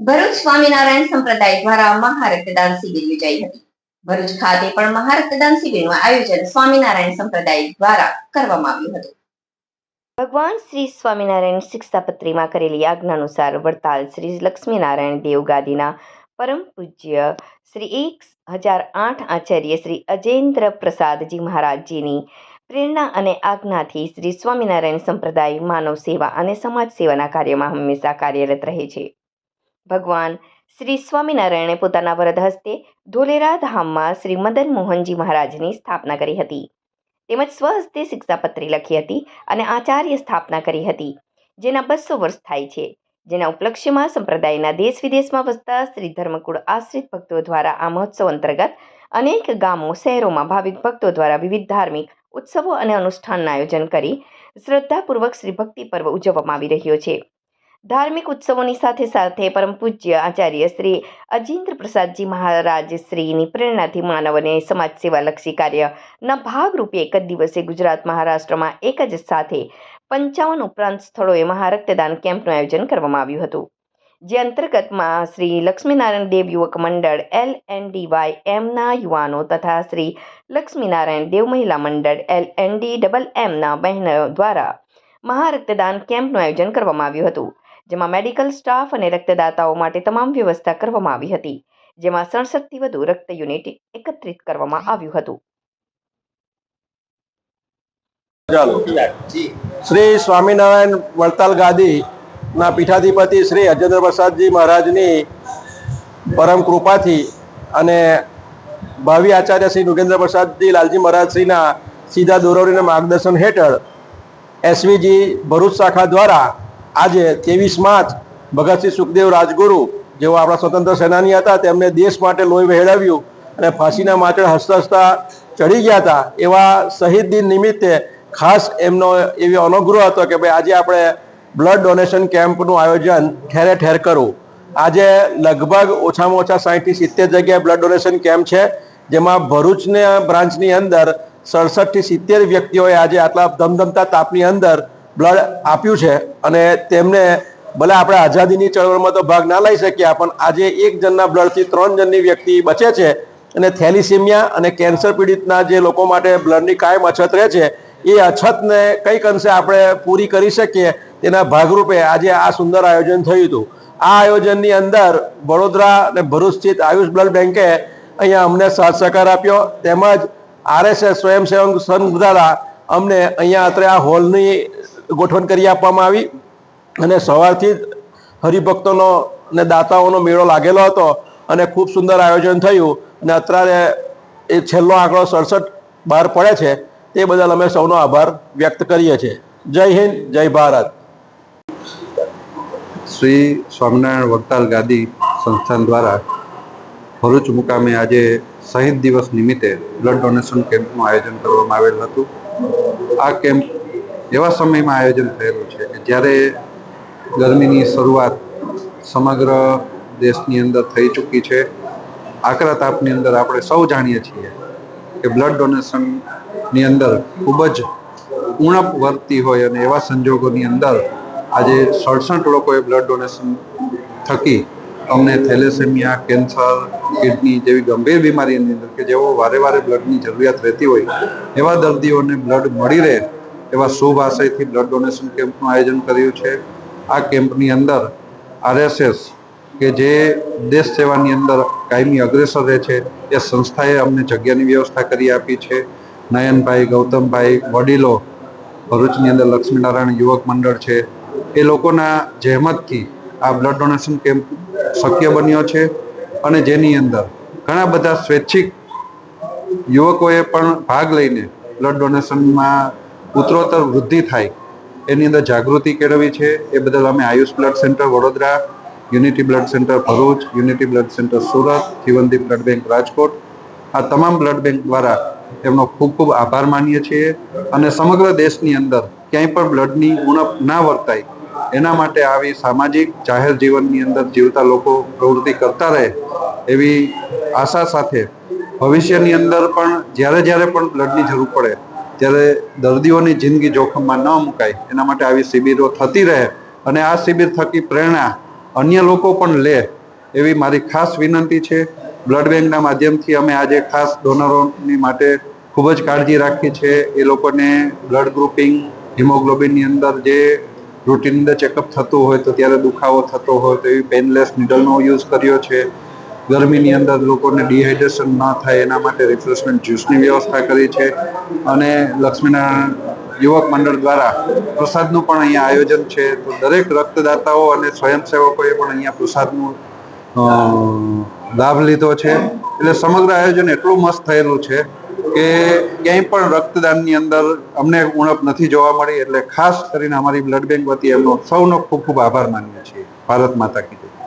ભરૂચ સ્વામિનારાયણ સંપ્રદાય દ્વારા મહારક્તદાન શિબિર યોજાઈ હતી. ભરૂચ ખાતે પણ મહારક્તદાન શિબિરનું આયોજન સ્વામિનારાયણ સંપ્રદાય દ્વારા કરવામાં આવ્યું હતું. ભગવાન શ્રી સ્વામિનારાયણ શિક્ષાપત્રીમાં કરેલી આજ્ઞાનુસાર વડતાલ શ્રી લક્ષ્મીનારાયણ દેવગાદીના પરમ પૂજ્ય શ્રી એક હજાર આઠ આચાર્ય શ્રી અજેન્દ્ર પ્રસાદજી મહારાજજીની પ્રેરણા અને આજ્ઞાથી શ્રી સ્વામિનારાયણ સંપ્રદાય માનવ સેવા અને સમાજ સેવાના કાર્યમાં હંમેશા કાર્યરત રહે છે. ભગવાન શ્રી સ્વામિનારાયણે પોતાના વરદ હસ્તે ધોલેરા ધામમાં શ્રી મદન મોહનજી મહારાજની સ્થાપના કરી હતી. તેમજ સ્વહસ્તે શિક્ષાપત્રી લખી હતી અને આચાર્ય સ્થાપના કરી હતી, જેના બસો વર્ષ થાય છે. જેના ઉપલક્ષ્યમાં સંપ્રદાયના દેશ વિદેશમાં વસતા શ્રી ધર્મકુળ આશ્રિત ભક્તો દ્વારા આ મહોત્સવ અંતર્ગત અનેક ગામો, શહેરોમાં ભાવિક ભક્તો દ્વારા વિવિધ ધાર્મિક ઉત્સવો અને અનુષ્ઠાનના આયોજન કરી શ્રદ્ધાપૂર્વક શ્રી ભક્તિ પર્વ ઉજવવામાં આવી રહ્યો છે. ધાર્મિક ઉત્સવોની સાથે સાથે પરમ પૂજ્ય આચાર્ય શ્રી અજિન્દ્ર પ્રસાદજી મહારાજ શ્રીની પ્રેરણાથી માનવ અને સમાજ સેવા લક્ષી કાર્યના ભાગરૂપે એક જ દિવસે ગુજરાત મહારાષ્ટ્રમાં એક જ સાથે પંચાવન ઉપરાંત સ્થળોએ મહારક્તદાન કેમ્પનું આયોજન કરવામાં આવ્યું હતું. જે અંતર્ગતમાં શ્રી લક્ષ્મીનારાયણ દેવ યુવક મંડળ, એલ એન ડી વાય એમના યુવાનો તથા શ્રી લક્ષ્મીનારાયણ દેવ મહિલા મંડળ, એલ એન ડી ડબલ એમના બહેનો દ્વારા મહારક્તદાન કેમ્પનું આયોજન કરવામાં આવ્યું હતું. જેમાં મેડિકલ સ્ટાફ અને રક્તદાતાઓ માટે તમામ વ્યવસ્થા કરવામાં આવી હતી, જેમાં સડસઠથી વધુ રક્ત યુનિટ એકત્રિત કરવામાં આવ્યું હતું. શ્રી સ્વામિનારાયણ વડતાલ ગાદીના પીઠાધિપતિ શ્રી અજેન્દ્ર પ્રસાદજી મહારાજની પરમ કૃપાથી અને ભાવિ આચાર્ય શ્રી નુગેન્દ્ર પ્રસાદજી લાલજી મહારાજશ્રીના સીધા દોરવણીના માર્ગદર્શન હેઠળ એસવીજી ભરૂચ શાખા દ્વારા આજે ત્રેવીસ માર્ચ ભગતસિંહ સુખદેવ રાજગુરુ, જેઓ આપણા સ્વતંત્ર સેનાની હતા, તેમને દેશ માટે લોહી વહેરાવ્યું અને ફાંસીના માટે હસતા હસતા ચડી ગયા હતા. એવા શહીદ દિન નિમિત્તે ખાસ એમનો એવી અનુગ્રહ હતો કે ભાઈ આજે આપણે બ્લડ ડોનેશન કેમ્પનું આયોજન ઠેરે ઠેર કરવું આજે લગભગ ઓછામાં ઓછા સાહીઠથી સિત્તેર જગ્યાએ બ્લડ ડોનેશન કેમ્પ છે, જેમાં ભરૂચના બ્રાન્ચની અંદર સડસઠથી સિત્તેર વ્યક્તિઓએ આજે આટલા ધમધમતા તાપની અંદર બ્લડ આપ્યું છે અને તેમને ભલે આપણે આઝાદીની ચળવળમાં તો ભાગ ના લઈ શક્યા, પણ આજે એક જણના બ્લડથી ત્રણ જણની વ્યક્તિ બચે છે અને થેલિસીમિયા અને કેન્સર પીડિતના જે લોકો માટે બ્લડની કાયમ અછત રહે છે, એ અછતને કંઈક અંશે આપણે પૂરી કરી શકીએ તેના ભાગરૂપે આજે આ સુંદર આયોજન થયું હતું. આ આયોજનની અંદર વડોદરા અને ભરૂચ સ્થિત આયુષ બ્લડ બેન્કે અહીંયા અમને સાથ સહકાર આપ્યો, તેમજ આરએસએસ સ્વયંસેવક સંઘ દ્વારા અમને અહીંયા અત્રે આ હોલની ગોઠવણ કરી આપવામાં આવી અને સવારથી જ હરિભક્તોનો ને દાતાઓનો મેળો લાગેલો હતો અને ખૂબ સુંદર આયોજન થયું અને અત્યારે એ છેલ્લો આંકડો સડસઠ બહાર પડે છે તે બદલ અમે સૌનો આભાર વ્યક્ત કરીએ છીએ. જય હિન્દ, જય ભારત. શ્રી સ્વામિનારાયણ વડતાલ ગાદી સંસ્થાન દ્વારા ભરૂચ મુકામે આજે શહીદ દિવસ નિમિત્તે બ્લડ ડોનેશન કેમ્પનું આયોજન કરવામાં આવેલ હતું. આ કેમ્પ એવા સમયમાં આયોજન થયેલું છે કે જ્યારે ગરમીની શરૂઆત સમગ્ર દેશની અંદર થઈ ચૂકી છે, આકરા તાપની અંદર આપણે સૌ જાણીએ છીએ કે બ્લડ ડોનેશનની અંદર ખૂબ જ ઉણપ વર્તી હોય અને એવા સંજોગોની અંદર આજે સડસઠ લોકોએ બ્લડ ડોનેશન થકી અમને થેલેસેમિયા, કેન્સર, કિડની જેવી ગંભીર બીમારીની અંદર કે જેઓ વારે વારે બ્લડની જરૂરિયાત રહેતી હોય, એવા દર્દીઓને બ્લડ મળી રહે એવા શુભ આશયથી બ્લડ ડોનેશન કેમ્પનું આયોજન કર્યું છે. આ કેમ્પની અંદર આરએસએસ કે જે દેશ સેવાની અંદર કાયમી અગ્રેસર રહે છે, એ સંસ્થાએ અમને જગ્યાની વ્યવસ્થા કરી આપી છે. નયનભાઈ, ગૌતમભાઈ, વડીલો, ભરૂચની અંદર લક્ષ્મીનારાયણ યુવક મંડળ છે. એ લોકોના જહેમતથી આ બ્લડ ડોનેશન કેમ્પ શક્ય બન્યો છે અને જેની અંદર ઘણા બધા સ્વૈચ્છિક યુવકોએ પણ ભાગ લઈને બ્લડ ડોનેશનમાં ઉત્તરોત્તર વૃદ્ધિ થાય, એની અંદર જાગૃતિ કેળવી છે. એ બદલ અમે Ayush blood centre Vadodara, unity blood centre Bharuch, unity blood centre Surat Jeevandeep blood bank Rajkot. આ તમામ બ્લડ બેંક દ્વારા એમનો ખૂબ ખૂબ આભાર માનીએ છીએ અને સમગ્ર દેશની અંદર ક્યાંય પણ બ્લડની ઉણપ ના વર્તાય, એના માટે આવી સામાજિક, જાહેર જીવનની અંદર જીવતા લોકો પ્રવૃત્તિ કરતા રહે, એવી આશા સાથે ભવિષ્યની અંદર પણ જ્યારે જ્યારે પણ બ્લડની જરૂર પડે ત્યારે દર્દીઓની જિંદગી જોખમમાં ન મુકાય. એના માટે આવી શિબિરો થતી રહે અને આ શિબિર થકી પ્રેરણા અન્ય લોકો પણ લે એવી મારી ખાસ વિનંતી છે. બ્લડ બેંકના માધ્યમથી અમે આજે ખાસ ડોનરોની માટે ખૂબ જ કાળજી રાખી છે. એ લોકોને બ્લડ ગ્રુપિંગ, હિમોગ્લોબિનની અંદર જે રૂટીન અંદર ચેકઅપ થતું હોય તો ત્યારે દુખાવો થતો હોય તો એવી પેનલેસ નીડલનો યુઝ કર્યો છે. ગરમીની અંદર લોકોને ડિહાઇડ્રેશન ન થાય એના માટે રિફ્રેશમેન્ટ જ્યુસની વ્યવસ્થા કરી છે. અને લક્ષ્મીનારાયણ યુવક મંડળ દ્વારા પ્રસાદનું પણ અહીંયા આયોજન છે. તો દરેક રક્તદાતાઓ અને સ્વયંસેવકોએ પણ અહીંયા પ્રસાદનું લાભ લીધો છે. એટલે સમગ્ર આયોજન એટલું મસ્ત થયેલું છે કે ક્યાંય પણ રક્તદાનની અંદર અમને ઉણપ નથી જોવા મળી. એટલે ખાસ કરીને અમારી બ્લડ બેંક વતી એમનો સૌનો ખૂબ ખૂબ આભાર માનીએ છીએ. ભારત માતા કી જય.